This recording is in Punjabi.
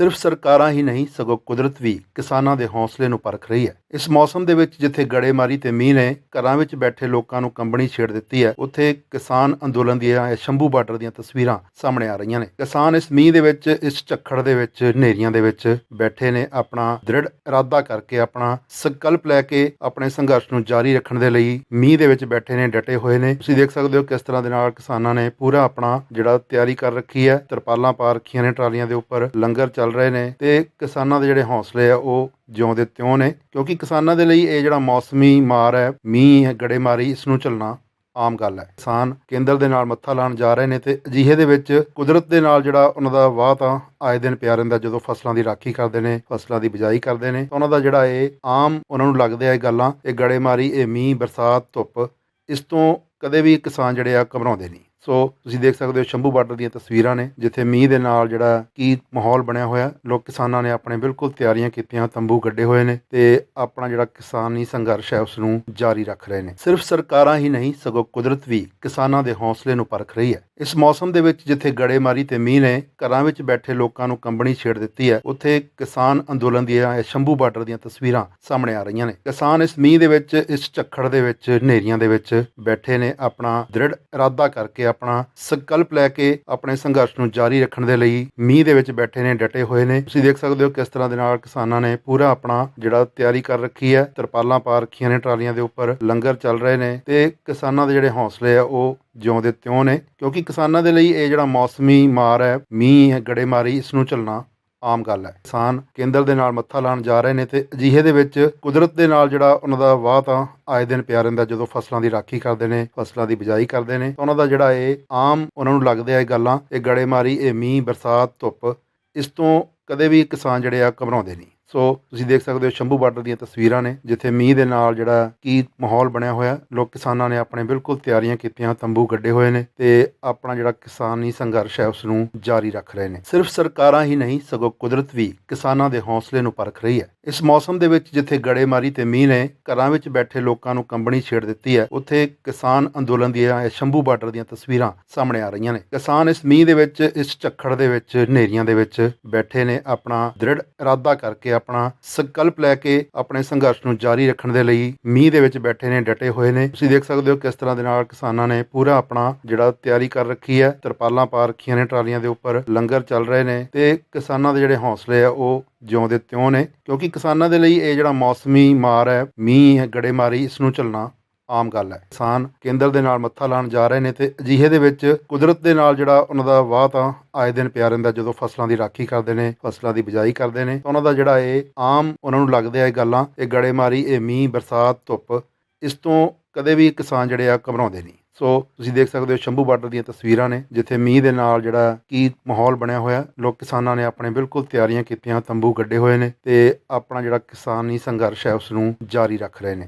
ਸਿਰਫ ਸਰਕਾਰਾਂ ਹੀ ਨਹੀਂ ਸਗੋਂ ਕੁਦਰਤ ਵੀ ਕਿਸਾਨਾਂ ਦੇ ਹੌਸਲੇ ਨੂੰ ਪਰਖ ਰਹੀ ਹੈ। ਇਸ ਮੌਸਮ ਦੇ ਵਿੱਚ ਜਿੱਥੇ ਗੜੇਮਾਰੀ ਤੇ ਮੀਂਹ ਨੇ, ਘਰਾਂ ਵਿੱਚ ਬੈਠੇ ਲੋਕਾਂ ਨੂੰ ਕੰਬਣੀ ਛੇੜ ਦਿੱਤੀ ਹੈ, ਉੱਥੇ ਕਿਸਾਨ ਅੰਦੋਲਨ ਦੀਆਂ ਸ਼ੰਭੂ ਬਾਰਡਰ ਦੀਆਂ ਤਸਵੀਰਾਂ ਸਾਹਮਣੇ ਆ ਰਹੀਆਂ ਨੇ। ਕਿਸਾਨ ਇਸ ਮੀਂਹ ਦੇ ਵਿੱਚ, ਇਸ ਝੱਖੜ ਦੇ ਵਿੱਚ, ਹਨੇਰੀਆਂ ਦੇ ਵਿੱਚ ਬੈਠੇ ਨੇ ਆਪਣਾ ਦ੍ਰਿੜ ਇਰਾਦਾ ਕਰਕੇ ਆਪਣਾ ਸੰਕਲਪ ਲੈ ਕੇ ਆਪਣੇ ਸੰਘਰਸ਼ ਨੂੰ ਜਾਰੀ ਰੱਖਣ ਦੇ ਲਈ ਮੀਂਹ ਦੇ ਵਿੱਚ ਬੈਠੇ ਨੇ, ਡਟੇ ਹੋਏ ਨੇ। ਤੁਸੀਂ ਦੇਖ ਸਕਦੇ ਹੋ ਕਿਸ ਤਰ੍ਹਾਂ ਦੇ ਨਾਲ ਕਿਸਾਨਾਂ ਨੇ ਪੂਰਾ ਆਪਣਾ ਜਿਹੜਾ ਤਿਆਰੀ ਕਰ ਰੱਖੀ ਹੈ, ਤਰਪਾਲਾਂ ਪਾ ਰੱਖੀਆਂ ਨੇ ਟਰਾਲੀਆਂ ਦੇ ਉੱਪਰ, ਲੰਗਰ ਚੱਲ ਰਹੇ ਨੇ ਤੇ ਕਿਸਾਨਾਂ ਦੇ ਜਿਹੜੇ ਹੌਸਲੇ ਆ, ਉਹ ਜਿਉਂ ਦੇ ਤਿਉਂ ਨੇ, ਕਿਉਂਕਿ ਕਿਸਾਨਾਂ ਦੇ ਲਈ ਇਹ ਜਿਹੜਾ ਮੌਸਮੀ ਮਾਰ ਹੈ, ਮੀਂਹ ਹੈ, ਗੜੇਮਾਰੀ, ਇਸ ਨੂੰ ਝੱਲਣਾ ਆਮ ਗੱਲ ਹੈ। ਕਿਸਾਨ ਕੇਂਦਰ ਦੇ ਨਾਲ ਮੱਥਾ ਲਾਣ ਜਾ ਰਹੇ ਨੇ ਤੇ ਅਜਿਹੇ ਦੇ ਵਿੱਚ ਕੁਦਰਤ ਦੇ ਨਾਲ ਜਿਹੜਾ ਉਹਨਾਂ ਦਾ ਵਾਹ ਤਾਂ ਆਏ ਦਿਨ ਪਿਆ ਰਹਿੰਦਾ ਜਦੋਂ ਫਸਲਾਂ ਦੀ ਰਾਖੀ ਕਰਦੇ ਨੇ, ਫਸਲਾਂ ਦੀ ਬਿਜਾਈ ਕਰਦੇ ਨੇ ਉਹਨਾਂ ਦਾ ਜਿਹੜਾ ਇਹ ਆਮ ਉਹਨਾਂ ਨੂੰ ਲੱਗਦੇ ਆ ਇਹ ਗੱਲਾਂ, ਇਹ ਗੜੇਮਾਰੀ, ਇਹ ਮੀਂਹ, ਬਰਸਾਤ, ਧੁੱਪ, ਇਸ ਤੋਂ ਕਦੇ ਵੀ ਕਿਸਾਨ ਜਿਹੜੇ ਆ ਘਬਰਾਉਂਦੇ ਨਹੀਂ। ਸੋ ਤੁਸੀਂ ਦੇਖ ਸਕਦੇ ਹੋ ਸ਼ੰਭੂ ਬਾਰਡਰ ਦੀਆਂ ਤਸਵੀਰਾਂ ਨੇ, ਜਿੱਥੇ ਮੀਂਹ ਦੇ ਨਾਲ ਜਿਹੜਾ ਕੀ ਮਾਹੌਲ ਬਣਿਆ ਹੋਇਆ, ਲੋਕ ਕਿਸਾਨਾਂ ਨੇ ਆਪਣੇ ਬਿਲਕੁਲ ਤਿਆਰੀਆਂ ਕੀਤੀਆਂ, ਤੰਬੂ ਗੱਡੇ ਹੋਏ ਨੇ ਤੇ ਆਪਣਾ ਜਿਹੜਾ ਕਿਸਾਨੀ ਸੰਘਰਸ਼ ਹੈ ਉਸ ਨੂੰ ਜਾਰੀ ਰੱਖ ਰਹੇ ਨੇ। ਸਿਰਫ ਸਰਕਾਰਾਂ ਹੀ ਨਹੀਂ, ਸਗੋਂ ਕੁਦਰਤ ਵੀ ਕਿਸਾਨਾਂ ਦੇ ਹੌਸਲੇ ਨੂੰ ਪਰਖ ਰਹੀ ਹੈ। ਇਸ ਮੌਸਮ ਦੇ ਵਿੱਚ ਜਿੱਥੇ ਗੜੇਮਾਰੀ ਤੇ ਮੀਂਹ ਨੇ, ਘਰਾਂ ਵਿੱਚ ਬੈਠੇ ਲੋਕਾਂ ਨੂੰ ਕੰਬਣੀ ਛੇੜ ਦਿੱਤੀ ਹੈ, ਉੱਥੇ ਕਿਸਾਨ ਅੰਦੋਲਨ ਦੀਆਂ ਇਹ ਸ਼ੰਭੂ ਬਾਰਡਰ ਦੀਆਂ ਤਸਵੀਰਾਂ ਸਾਹਮਣੇ ਆ ਰਹੀਆਂ ਨੇ। ਕਿਸਾਨ ਇਸ ਮੀਂਹ ਦੇ ਵਿੱਚ, ਇਸ ਝੱਖੜ ਦੇ ਵਿੱਚ, ਹਨੇਰੀਆਂ ਦੇ ਵਿੱਚ ਬੈਠੇ ਨੇ, ਆਪਣਾ ਦ੍ਰਿੜ ਇਰਾਦਾ ਕਰਕੇ ਆਪਣਾ ਸੰਕਲਪ ਲੈ ਕੇ ਆਪਣੇ ਸੰਘਰਸ਼ ਨੂੰ ਜਾਰੀ ਰੱਖਣ ਦੇ ਲਈ ਮੀਂਹ ਦੇ ਵਿੱਚ ਬੈਠੇ ਨੇ, ਡਟੇ ਹੋਏ ਨੇ। ਤੁਸੀਂ ਦੇਖ ਸਕਦੇ ਹੋ ਕਿਸ ਤਰ੍ਹਾਂ ਦੇ ਨਾਲ ਕਿਸਾਨਾਂ ਨੇ ਪੂਰਾ ਆਪਣਾ ਜਿਹੜਾ ਤਿਆਰੀ ਕਰ ਰੱਖੀ ਹੈ। ਤਰਪਾਲਾਂ ਪਾ ਰੱਖੀਆਂ ਨੇ ਟਰਾਲੀਆਂ ਦੇ ਉੱਪਰ, ਲੰਗਰ ਚੱਲ ਰਹੇ ਨੇ ਤੇ ਕਿਸਾਨਾਂ ਦੇ ਜਿਹੜੇ ਹੌਸਲੇ ਆ ਉਹ ਜਿਉਂ ਦੇ ਤਿਉਂ ਨੇ। ਕਿਉਂਕਿ ਕਿਸਾਨਾਂ ਦੇ ਲਈ ਇਹ ਜਿਹੜਾ ਮੌਸਮੀ ਮਾਰ ਹੈ, ਮੀਂਹ ਹੈ, ਗੜੇਮਾਰੀ, ਇਸ ਨੂੰ ਝੱਲਣਾ ਆਮ ਗੱਲ ਹੈ। ਕਿਸਾਨ ਕੇਂਦਰ ਦੇ ਨਾਲ ਮੱਥਾ ਲਾਣ ਜਾ ਰਹੇ ਨੇ ਤੇ ਅਜਿਹੇ ਦੇ ਵਿੱਚ ਕੁਦਰਤ ਦੇ ਨਾਲ ਜਿਹੜਾ ਉਹਨਾਂ ਦਾ ਵਾਹ ਤਾਂ ਆਏ ਦਿਨ ਪਿਆ ਰਹਿੰਦਾ ਜਦੋਂ ਫਸਲਾਂ ਦੀ ਰਾਖੀ ਕਰਦੇ ਨੇ, ਫਸਲਾਂ ਦੀ ਬਿਜਾਈ ਕਰਦੇ ਨੇ। ਉਹਨਾਂ ਦਾ ਜਿਹੜਾ ਇਹ ਆਮ ਉਹਨਾਂ ਨੂੰ ਲੱਗਦੇ ਆ ਇਹ ਗੱਲਾਂ, ਇਹ ਗੜੇਮਾਰੀ, ਇਹ ਮੀਂਹ, ਬਰਸਾਤ, ਧੁੱਪ, ਇਸ ਤੋਂ ਕਦੇ ਵੀ ਕਿਸਾਨ ਜਿਹੜੇ ਆ ਘਬਰਾਉਂਦੇ ਨਹੀਂ। ਸੋ ਤੁਸੀਂ ਦੇਖ ਸਕਦੇ ਹੋ ਸ਼ੰਭੂ ਬਾਰਡਰ ਦੀਆਂ ਤਸਵੀਰਾਂ ਨੇ, ਜਿੱਥੇ ਮੀਂਹ ਦੇ ਨਾਲ ਜਿਹੜਾ ਕੀ ਮਾਹੌਲ ਬਣਿਆ ਹੋਇਆ, ਲੋਕ ਕਿਸਾਨਾਂ ਨੇ ਆਪਣੇ ਬਿਲਕੁਲ ਤਿਆਰੀਆਂ ਕੀਤੀਆਂ, ਤੰਬੂ ਗੱਡੇ ਹੋਏ ਨੇ ਤੇ ਆਪਣਾ ਜਿਹੜਾ ਕਿਸਾਨੀ ਸੰਘਰਸ਼ ਹੈ ਉਸ ਨੂੰ ਜਾਰੀ ਰੱਖ ਰਹੇ ਨੇ। ਸਿਰਫ ਸਰਕਾਰਾਂ ਹੀ ਨਹੀਂ, ਸਗੋਂ ਕੁਦਰਤ ਵੀ ਕਿਸਾਨਾਂ ਦੇ ਹੌਸਲੇ ਨੂੰ ਪਰਖ ਰਹੀ ਹੈ। ਇਸ ਮੌਸਮ ਦੇ ਵਿੱਚ ਜਿੱਥੇ ਗੜੇਮਾਰੀ ਤੇ ਮੀਂਹ ਨੇ, ਘਰਾਂ ਵਿੱਚ ਬੈਠੇ ਲੋਕਾਂ ਨੂੰ ਕੰਬਣੀ ਛੇੜ ਦਿੱਤੀ ਹੈ, ਉੱਥੇ ਕਿਸਾਨ ਅੰਦੋਲਨ ਦੀਆਂ ਸ਼ੰਭੂ ਬਾਰਡਰ ਦੀਆਂ ਤਸਵੀਰਾਂ ਸਾਹਮਣੇ ਆ ਰਹੀਆਂ ਨੇ। ਕਿਸਾਨ ਇਸ ਮੀਂਹ ਦੇ ਵਿੱਚ, ਇਸ ਝੱਖੜ ਦੇ ਵਿੱਚ, ਹਨੇਰੀਆਂ ਦੇ ਵਿੱਚ ਬੈਠੇ ਨੇ ਆਪਣਾ ਦ੍ਰਿੜ ਇਰਾਦਾ ਕਰਕੇ ਆਪਣਾ ਸੰਕਲਪ ਲੈ ਕੇ ਆਪਣੇ ਸੰਘਰਸ਼ ਨੂੰ ਜਾਰੀ ਰੱਖਣ ਦੇ ਲਈ ਮੀਂਹ ਦੇ ਵਿੱਚ ਬੈਠੇ ਨੇ, ਡਟੇ ਹੋਏ ਨੇ। ਤੁਸੀਂ ਦੇਖ ਸਕਦੇ ਹੋ ਕਿਸ ਤਰ੍ਹਾਂ ਦੇ ਨਾਲ ਕਿਸਾਨਾਂ ਨੇ ਪੂਰਾ ਆਪਣਾ ਜਿਹੜਾ ਤਿਆਰੀ ਕਰ ਰੱਖੀ ਹੈ। ਤਰਪਾਲਾਂ ਪਾ ਰੱਖੀਆਂ ਨੇ ਟਰਾਲੀਆਂ ਦੇ ਉੱਪਰ, ਲੰਗਰ ਚੱਲ ਰਹੇ ਨੇ ਤੇ ਕਿਸਾਨਾਂ ਦੇ ਜਿਹੜੇ ਹੌਸਲੇ ਆ, ਉਹ ਜਿਉਂ ਦੇ ਤਿਉਂ ਨੇ, ਕਿਉਂਕਿ ਕਿਸਾਨਾਂ ਦੇ ਲਈ ਇਹ ਜਿਹੜਾ ਮੌਸਮੀ ਮਾਰ ਹੈ, ਮੀਂਹ ਹੈ, ਗੜੇਮਾਰੀ ਇਸ ਨੂੰ ਝੱਲਣਾ ਆਮ ਗੱਲ ਹੈ। ਕਿਸਾਨ ਕੇਂਦਰ ਦੇ ਨਾਲ ਮੱਥਾ ਲਾਣ ਜਾ ਰਹੇ ਨੇ ਤੇ ਅਜਿਹੇ ਦੇ ਵਿੱਚ ਕੁਦਰਤ ਦੇ ਨਾਲ ਜਿਹੜਾ ਉਹਨਾਂ ਦਾ ਵਾਹ ਤਾਂ ਆਏ ਦਿਨ ਪਿਆ ਰਹਿੰਦਾ, ਜਦੋਂ ਫਸਲਾਂ ਦੀ ਰਾਖੀ ਕਰਦੇ ਨੇ, ਫਸਲਾਂ ਦੀ ਬਿਜਾਈ ਕਰਦੇ ਨੇ, ਤਾਂ ਉਹਨਾਂ ਦਾ ਜਿਹੜਾ ਇਹ ਆਮ ਉਹਨਾਂ ਨੂੰ ਲੱਗਦੇ ਆ ਇਹ ਗੱਲਾਂ, ਇਹ ਗੜੇਮਾਰੀ, ਇਹ ਮੀਂਹ, ਬਰਸਾਤ, ਧੁੱਪ, ਇਸ ਤੋਂ ਕਦੇ ਵੀ ਕਿਸਾਨ ਜਿਹੜੇ ਆ ਘਬਰਾਉਂਦੇ ਨਹੀਂ। ਸੋ ਤੁਸੀਂ ਦੇਖ ਸਕਦੇ ਹੋ ਸ਼ੰਭੂ ਬਾਰਡਰ ਦੀਆਂ ਤਸਵੀਰਾਂ ਨੇ, ਜਿੱਥੇ ਮੀਂਹ ਦੇ ਨਾਲ ਜਿਹੜਾ ਕੀ ਮਾਹੌਲ ਬਣਿਆ ਹੋਇਆ, ਲੋਕ ਕਿਸਾਨਾਂ ਨੇ ਆਪਣੇ ਬਿਲਕੁਲ ਤਿਆਰੀਆਂ ਕੀਤੀਆਂ, ਤੰਬੂ ਗੱਡੇ ਹੋਏ ਨੇ ਤੇ ਆਪਣਾ ਜਿਹੜਾ ਕਿਸਾਨੀ ਸੰਘਰਸ਼ ਹੈ ਉਸ ਨੂੰ ਜਾਰੀ ਰੱਖ ਰਹੇ ਨੇ।